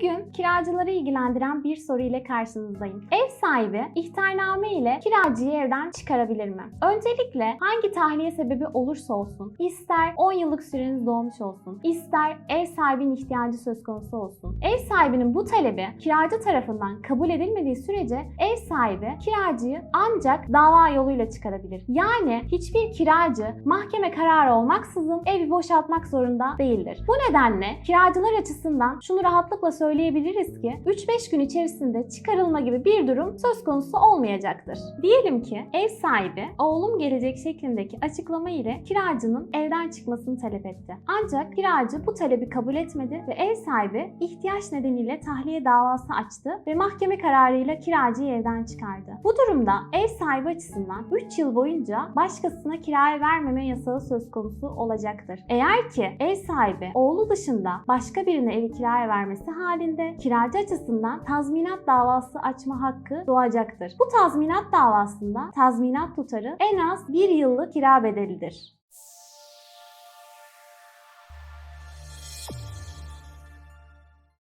Bugün kiracıları ilgilendiren bir soru ile karşınızdayım. Ev sahibi ihtarname ile kiracıyı evden çıkarabilir mi? Öncelikle hangi tahliye sebebi olursa olsun, ister 10 yıllık süreniz dolmuş olsun, ister ev sahibinin ihtiyacı söz konusu olsun. Ev sahibinin bu talebi kiracı tarafından kabul edilmediği sürece ev sahibi kiracıyı ancak dava yoluyla çıkarabilir. Yani hiçbir kiracı mahkeme kararı olmaksızın evi boşaltmak zorunda değildir. Bu nedenle kiracılar açısından şunu rahatlıkla söyleyebiliriz ki 3-5 gün içerisinde çıkarılma gibi bir durum söz konusu olmayacaktır. Diyelim ki ev sahibi oğlum gelecek şeklindeki açıklama ile kiracının evden çıkmasını talep etti. Ancak kiracı bu talebi kabul etmedi ve ev sahibi ihtiyaç nedeniyle tahliye davası açtı ve mahkeme kararıyla kiracıyı evden çıkardı. Bu durumda ev sahibi açısından 3 yıl boyunca başkasına kiraya vermeme yasağı söz konusu olacaktır. Eğer ki ev sahibi oğlu dışında başka birine evi kiraya vermesi halinde kiracı açısından tazminat davası açma hakkı doğacaktır. Bu tazminat davasında tazminat tutarı en az 1 yıllık kira bedelidir.